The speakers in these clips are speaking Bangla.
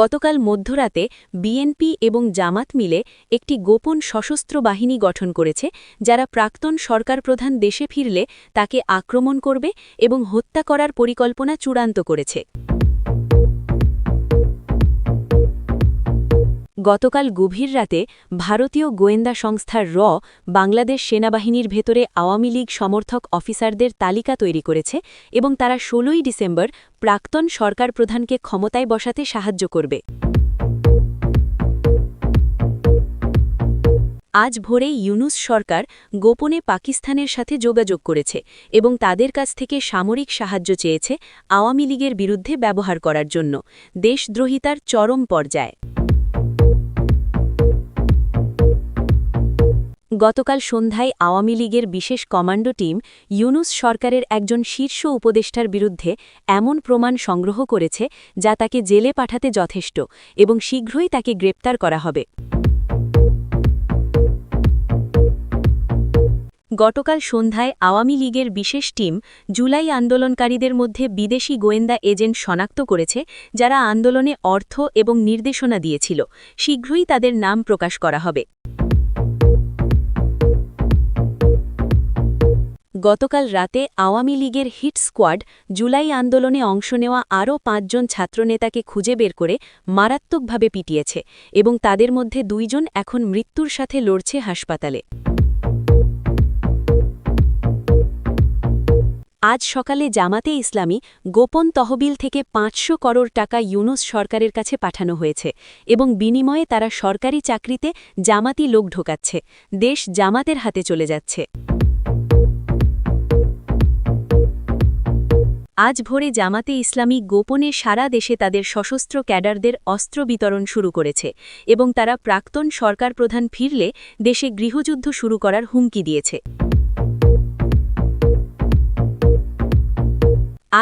গতকাল মধ্যরাতে বিএনপি এবং জামাত মিলে একটি গোপন সশস্ত্র বাহিনী গঠন করেছে, যারা প্রাক্তন সরকার প্রধান দেশে ফিরলে তাকে আক্রমণ করবে এবং হত্যা করার পরিকল্পনা চূড়ান্ত করেছে। গতকাল গভীর রাতে ভারতীয় গোয়েন্দা সংস্থার র বাংলাদেশ সেনাবাহিনীর ভেতরে আওয়ামী লীগ সমর্থক অফিসারদের তালিকা তৈরি করেছে এবং তারা ষোলোই ডিসেম্বর প্রাক্তন সরকার প্রধানকে ক্ষমতায় বসাতে সাহায্য করবে। আজ ভোরে ইউনুস সরকার গোপনে পাকিস্তানের সাথে যোগাযোগ করেছে এবং তাদের কাছ থেকে সামরিক সাহায্য চেয়েছে আওয়ামী লীগের বিরুদ্ধে ব্যবহার করার জন্য। দেশদ্রোহিতার চরম পর্যায়ে। গতকাল সন্ধ্যায় আওয়ামী লীগের বিশেষ কমান্ডো টিম ইউনুস সরকারের একজন শীর্ষ উপদেষ্টার বিরুদ্ধে এমন প্রমাণ সংগ্রহ করেছে যা তাকে জেলে পাঠাতে যথেষ্ট এবং শীঘ্রই তাকে গ্রেপ্তার করা হবে। গতকাল সন্ধ্যায় আওয়ামী লীগের বিশেষ টিম জুলাই আন্দোলনকারীদের মধ্যে বিদেশি গোয়েন্দা এজেন্ট শনাক্ত করেছে যারা আন্দোলনে অর্থ এবং নির্দেশনা দিয়েছিল। শীঘ্রই তাদের নাম প্রকাশ করা হবে। গতকাল রাতে আওয়ামী লীগের হিট স্কোয়াড জুলাই আন্দোলনে অংশ নেওয়া আরও পাঁচজন ছাত্রনেতাকে খুঁজে বের করে মারাত্মকভাবে পিটিয়েছে এবং তাদের মধ্যে দুইজন এখন মৃত্যুর সাথে লড়ছে হাসপাতালে। আজ সকালে জামাতে ইসলামী গোপন তহবিল থেকে পাঁচশো করোড় টাকা ইউনুস সরকারের কাছে পাঠানো হয়েছে এবং বিনিময়ে তারা সরকারি চাকরিতে জামাতি লোক ঢোকাচ্ছে, দেশ জামাতের হাতে চলে যাচ্ছে। আজ ভোরে জামাতে ইসলামী গোপনে সারা দেশে তাদের সশস্ত্র ক্যাডারদের অস্ত্র বিতরণ শুরু করেছে এবং তারা প্রাক্তন সরকার প্রধান ফিরলে দেশে গৃহযুদ্ধ শুরু করার হুমকি দিয়েছে।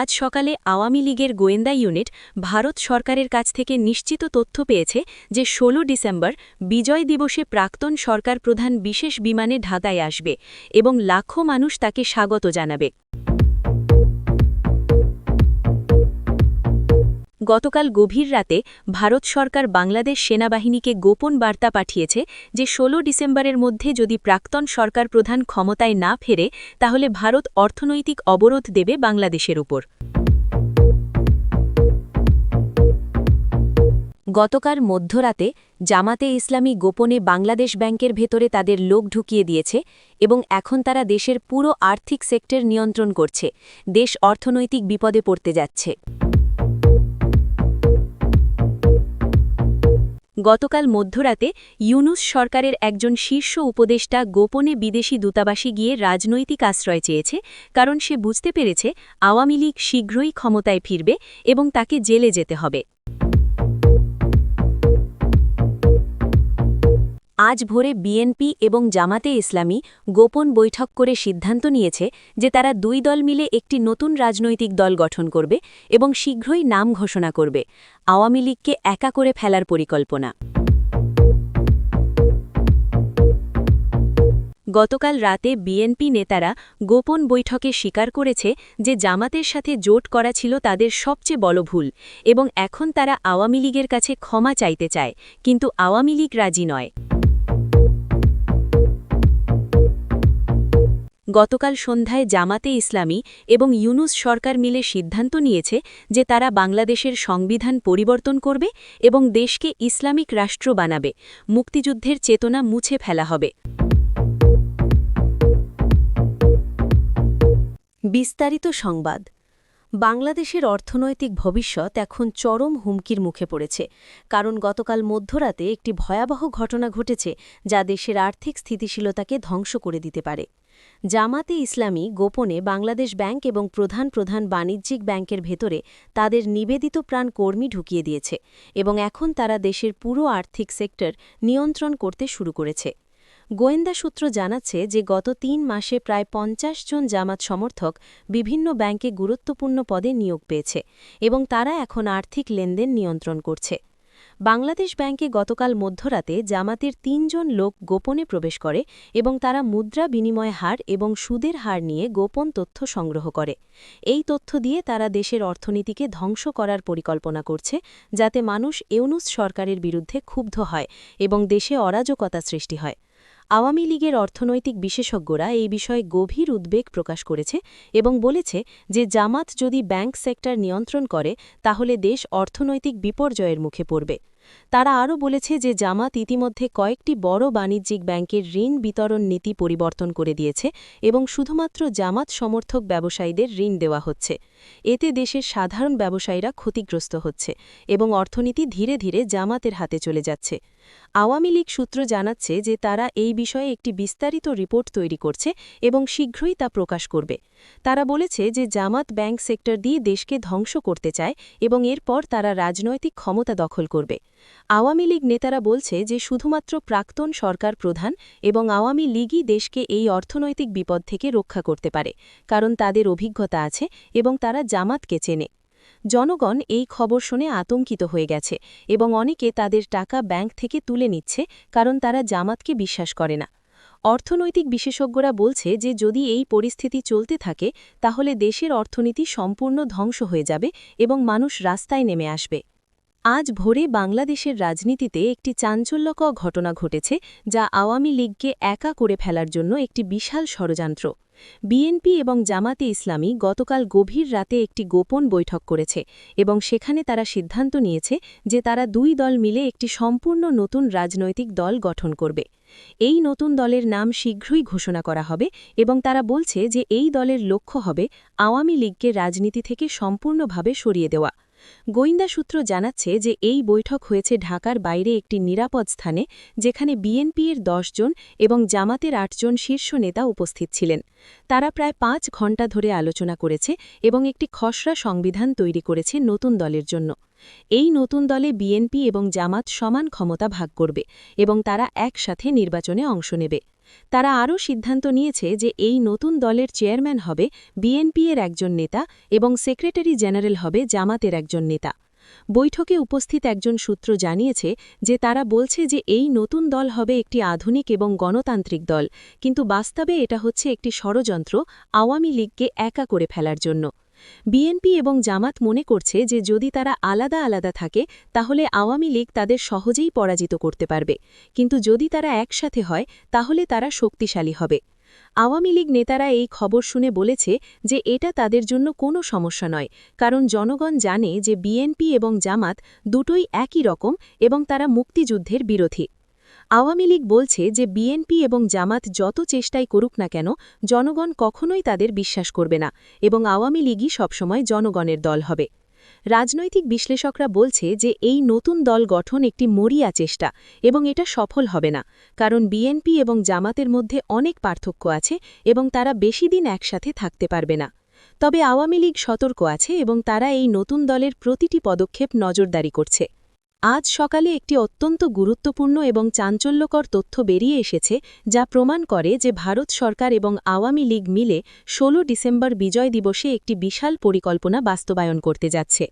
আজ সকালে আওয়ামী লীগের গোয়েন্দা ইউনিট ভারত সরকারের কাছ থেকে নিশ্চিত তথ্য পেয়েছে যে ১৬ ডিসেম্বর বিজয় দিবসে প্রাক্তন সরকার প্রধান বিশেষ বিমানে ঢাকায় আসবে এবং লাখো মানুষ তাকে স্বাগত জানাবে। গতকাল গভীর রাতে ভারত সরকার বাংলাদেশ সেনাবাহিনীকে গোপন বার্তা পাঠিয়েছে যে ১৬ ডিসেম্বরের মধ্যে যদি প্রাক্তন সরকার প্রধান ক্ষমতায় না ফেরে, তাহলে ভারত অর্থনৈতিক অবরোধ দেবে বাংলাদেশের উপর গতকাল মধ্যরাতে জামাতে ইসলামী গোপনে বাংলাদেশ ব্যাংকের ভেতরে তাদের লোক ঢুকিয়ে দিয়েছে এবং এখন তারা দেশের পুরো আর্থিক সেক্টর নিয়ন্ত্রণ করছে। দেশ অর্থনৈতিক বিপদে পড়তে যাচ্ছে। গতকাল মধ্যরাতে ইউনুস সরকারের একজন শীর্ষ উপদেষ্টা গোপনে বিদেশি দূতাবাসে গিয়ে রাজনৈতিক আশ্রয় চেয়েছে, কারণ সে বুঝতে পেরেছে আওয়ামী লীগ শীঘ্রই ক্ষমতায় ফিরবে এবং তাকে জেলে যেতে হবে। আজ ভোরে বিএনপি এবং জামাতে ইসলামী গোপন বৈঠক করে সিদ্ধান্ত নিয়েছে যে তারা দুই দল মিলে একটি নতুন রাজনৈতিক দল গঠন করবে এবং শীঘ্রই নাম ঘোষণা করবে। আওয়ামী লীগকে একা করে ফেলার পরিকল্পনা। গতকাল রাতে বিএনপি নেতারা গোপন বৈঠকে স্বীকার করেছে যে জামাতের সাথে জোট করা ছিল তাদের সবচেয়ে বড় ভুল এবং এখন তারা আওয়ামী লীগের কাছে ক্ষমা চাইতে চায়, কিন্তু আওয়ামী লীগ রাজি নয়। গতকাল সন্ধ্যায় জামাতে ইসলামী এবং ইউনুস সরকার মিলে সিদ্ধান্ত নিয়েছে যে তারা বাংলাদেশের সংবিধান পরিবর্তন করবে এবং দেশকে ইসলামিক রাষ্ট্র বানাবে। মুক্তিযুদ্ধের চেতনা মুছে ফেলা হবে। বিস্তারিত সংবাদ। বাংলাদেশের অর্থনৈতিক ভবিষ্যৎ এখন চরম হুমকির মুখে পড়েছে, কারণ গতকাল মধ্যরাতে একটি ভয়াবহ ঘটনা ঘটেছে যা দেশের আর্থিক স্থিতিশীলতাকে ধ্বংস করে দিতে পারে। জামাতে ইসলামী গোপনে বাংলাদেশ ব্যাংক এবং প্রধান প্রধান বাণিজ্যিক ব্যাংকের ভেতরে তাদের নিবেদিত প্রাণ কর্মী ঢুকিয়ে দিয়েছে এবং এখন তারা দেশের পুরো আর্থিক সেক্টর নিয়ন্ত্রণ করতে শুরু করেছে। গোয়েন্দা সূত্র জানাচ্ছে যে গত তিন মাসে প্রায় পঞ্চাশ জন জামাত সমর্থক বিভিন্ন ব্যাংকে গুরুত্বপূর্ণ পদে নিয়োগ পেয়েছে এবং তারা এখন আর্থিক লেনদেন নিয়ন্ত্রণ করছে। বাংলাদেশ ব্যাংকে গতকাল মধ্যরাতে জামাতের তিনজন লোক গোপনে প্রবেশ করে এবং তারা মুদ্রা বিনিময় হার এবং সুদের হার নিয়ে গোপন তথ্য সংগ্রহ করে। এই তথ্য দিয়ে তারা দেশের অর্থনীতিকে ধ্বংস করার পরিকল্পনা করছে, যাতে মানুষ ইউনুস সরকারের বিরুদ্ধে ক্ষুব্ধ হয় এবং দেশে অরাজকতা সৃষ্টি হয়। আওয়ামী লীগের অর্থনৈতিক বিশেষজ্ঞরা এই বিষয়ে গভীর উদ্বেগ প্রকাশ করেছে এবং বলেছে যে জামাত যদি ব্যাংক সেক্টর নিয়ন্ত্রণ করে, তাহলে দেশ অর্থনৈতিক বিপর্যয়ের মুখে পড়বে। তারা আরও বলেছে যে জামাত ইতিমধ্যে কয়েকটি বড় বাণিজ্যিক ব্যাংকের ঋণ বিতরণ নীতি পরিবর্তন করে দিয়েছে এবং শুধুমাত্র জামাত সমর্থক ব্যবসায়ীদের ঋণ দেওয়া হচ্ছে। এতে দেশের সাধারণ ব্যবসায়ীরা ক্ষতিগ্রস্ত হচ্ছে এবং অর্থনীতি ধীরে ধীরে জামাতের হাতে চলে যাচ্ছে। আওয়ামী লীগ সূত্র জানাচ্ছে যে তারা এই বিষয়ে একটি বিস্তারিত রিপোর্ট তৈরি করছে এবং শীঘ্রই তা প্রকাশ করবে। তারা বলেছে যে জামাত ব্যাংক সেক্টর দিয়ে দেশকে ধ্বংস করতে চায় এবং এরপর তারা রাজনৈতিক ক্ষমতা দখল করবে। আওয়ামী লীগ নেতারা বলছে যে শুধুমাত্র প্রাক্তন সরকার প্রধান এবং আওয়ামী লীগই দেশকে এই অর্থনৈতিক বিপদ থেকে রক্ষা করতে পারে, কারণ তাদের অভিজ্ঞতা আছে এবং তারা জামাতকে চেনে। জনগণ এই খবর শুনে আতঙ্কিত হয়ে গেছে এবং অনেকে তাদের টাকা ব্যাংক থেকে তুলে নিচ্ছে কারণ তারা জামাতকে বিশ্বাস করে না। অর্থনৈতিক বিশেষজ্ঞরা বলছে যে যদি এই পরিস্থিতি চলতে থাকে, তাহলে দেশের অর্থনীতি সম্পূর্ণ ধ্বংস হয়ে যাবে এবং মানুষ রাস্তায় নেমে আসবে। আজ ভোরে বাংলাদেশের রাজনীতিতে একটি চাঞ্চল্যকর ঘটনা ঘটেছে যা আওয়ামী লীগকে একা করে ফেলার জন্য একটি বিশাল ষড়যন্ত্র। বিএনপি এবং জামাতে ইসলামী গতকাল গভীর রাতে একটি গোপন বৈঠক করেছে এবং সেখানে তারা সিদ্ধান্ত নিয়েছে যে তারা দুই দল মিলে একটি সম্পূর্ণ নতুন রাজনৈতিক দল গঠন করবে। এই নতুন দলের নাম শীঘ্রই ঘোষণা করা হবে এবং তারা বলছে যে এই দলের লক্ষ্য হবে আওয়ামী লীগকে রাজনীতি থেকে সম্পূর্ণভাবে সরিয়ে দেওয়া। গোয়েন্দা সূত্র জানাচ্ছে যে এই বৈঠক হয়েছে ঢাকার বাইরে একটি নিরাপদ স্থানে, যেখানে বিএনপি এর জন এবং জামাতের আটজন শীর্ষ নেতা উপস্থিত ছিলেন। তারা প্রায় পাঁচ ঘণ্টা ধরে আলোচনা করেছে এবং একটি খসড়া সংবিধান তৈরি করেছে নতুন দলের জন্য। এই নতুন দলে বিএনপি এবং জামাত সমান ক্ষমতা ভাগ করবে এবং তারা একসাথে নির্বাচনে অংশ নেবে। তারা আরও সিদ্ধান্ত নিয়েছে যে এই নতুন দলের চেয়ারম্যান হবে বিএনপি এর একজন নেতা এবং সেক্রেটারি জেনারেল হবে জামাতের একজন নেতা। বৈঠকে উপস্থিত একজন সূত্র জানিয়েছে যে তারা বলছে যে এই নতুন দল হবে একটি আধুনিক এবং গণতান্ত্রিক দল, কিন্তু বাস্তবে এটা হচ্ছে একটি ষড়যন্ত্র আওয়ামী লীগকে একা করে ফেলার জন্য। বিএনপি এবং জামাত মনে করছে যে যদি তারা আলাদা আলাদা থাকে, তাহলে আওয়ামী লীগ তাদের সহজেই পরাজিত করতে পারবে। কিন্তু যদি তারা একসাথে হয়, তাহলে তারা শক্তিশালী হবে। আওয়ামী লীগ নেতারা এই খবর শুনে বলেছে যে এটা তাদের জন্য কোনো সমস্যা নয়, কারণ জনগণ জানে যে বিএনপি এবং জামাত দুটোই একই রকম এবং তারা মুক্তিযুদ্ধের বিরোধী। আওয়ামী লীগ বলছে যে বিএনপি এবং জামাত যত চেষ্টাই করুক না কেন, জনগণ কখনোই তাদের বিশ্বাস করবে না এবং আওয়ামী লীগই সবসময় জনগণের দল হবে। রাজনৈতিক বিশ্লেষকরা বলছে যে এই নতুন দল গঠন একটি মরিয়া চেষ্টা এবং এটা সফল হবে না, কারণ বিএনপি এবং জামাতের মধ্যে অনেক পার্থক্য আছে এবং তারা বেশি দিন একসাথে থাকতে পারবে না। তবে আওয়ামী লীগ সতর্ক আছে এবং তারা এই নতুন দলের প্রতিটি পদক্ষেপ নজরদারি করছে। আজ সকালে একটি অত্যন্ত গুরুত্বপূর্ণ এবং চাঞ্চল্যকর তথ্য বেরিয়ে এসেছে, যা প্রমাণ করে যে ভারত সরকার এবং আওয়ামী লীগ মিলে ১৬ ডিসেম্বর বিজয় দিবসে একটি বিশাল পরিকল্পনা বাস্তবায়ন করতে যাচ্ছে।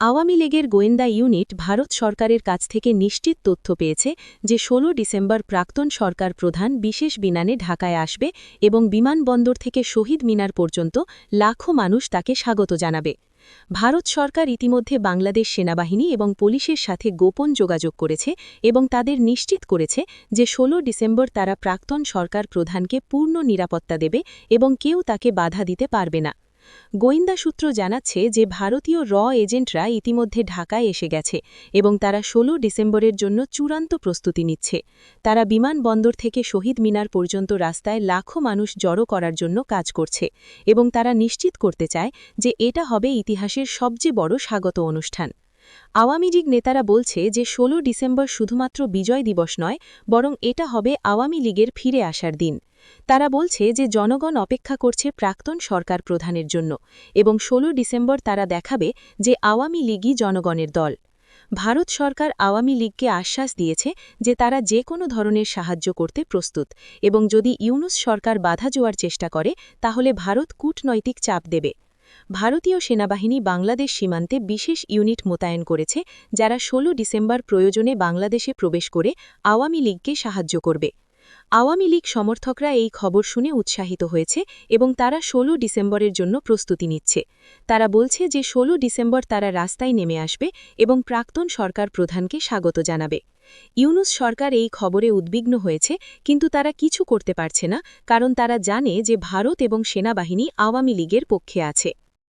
আওয়ামী লীগের গোয়েন্দা ইউনিট ভারত সরকারের কাছ থেকে নিশ্চিত তথ্য পেয়েছে যে ১৬ ডিসেম্বর প্রাক্তন সরকার প্রধান বিশেষ বিমানে ঢাকায় আসবে এবং বিমানবন্দর থেকে শহীদ মিনার পর্যন্ত লাখো মানুষ তাকে স্বাগত জানাবে। ভারত সরকার ইতিমধ্যে বাংলাদেশ সেনাবাহিনী এবং পুলিশের সাথে গোপন যোগাযোগ করেছে এবং তাদের নিশ্চিত করেছে যে ১৬ ডিসেম্বর তারা প্রাক্তন সরকার প্রধানকে পূর্ণ নিরাপত্তা দেবে এবং কেউ তাকে বাধা দিতে পারবে না। গোয়েন্দা সূত্র জানাচ্ছে যে ভারতীয় র এজেন্টরা ইতিমধ্যে ঢাকায় এসে গেছে এবং তারা ১৬ ডিসেম্বরের জন্য চূড়ান্ত প্রস্তুতি নিচ্ছে। তারা বিমানবন্দর থেকে শহীদ মিনার পর্যন্ত রাস্তায় লাখো মানুষ জড়ো করার জন্য কাজ করছে এবং তারা নিশ্চিত করতে চায় যে এটা হবে ইতিহাসের সবচেয়ে বড় স্বাগত অনুষ্ঠান। আওয়ামী লীগ নেতারা বলছে যে ১৬ ডিসেম্বর শুধুমাত্র বিজয় দিবস নয়, বরং এটা হবে আওয়ামী লীগের ফিরে আসার দিন। তারা বলছে যে, জনগণ অপেক্ষা করছে প্রাক্তন সরকার প্রধানের জন্য এবং ১৬ ডিসেম্বর তারা দেখাবে যে, আওয়ামী লীগই জনগণের দল। ভারত সরকার আওয়ামী লীগকে আশ্বাস দিয়েছে যে, তারা যে কোনো ধরনের সাহায্য করতে প্রস্তুত এবং যদি ইউনুস সরকার বাধা জোয়ার চেষ্টা করে, তাহলে ভারত কূটনৈতিক চাপ দেবে। ভারতীয় সেনাবাহিনী বাংলাদেশ সীমান্তে বিশেষ ইউনিট মোতায়েন করেছে, যারা ১৬ ডিসেম্বর প্রয়োজনে বাংলাদেশে প্রবেশ করে আওয়ামী লীগকে সাহায্য করবে। আওয়ামী লীগ সমর্থকরা এই খবর শুনে উৎসাহিত হয়েছে এবং তারা ১৬ ডিসেম্বরের জন্য প্রস্তুতি নিচ্ছে। তারা বলছে যে ১৬ ডিসেম্বর তারা রাস্তায় নেমে আসবে এবং প্রাক্তন সরকার প্রধানকে স্বাগত জানাবে। ইউনুস সরকার এই খবরে উদ্বিগ্ন হয়েছে, কিন্তু তারা কিছু করতে পারছে না, কারণ তারা জানে যে ভারত এবং সেনাবাহিনী আওয়ামী লীগের পক্ষে আছে।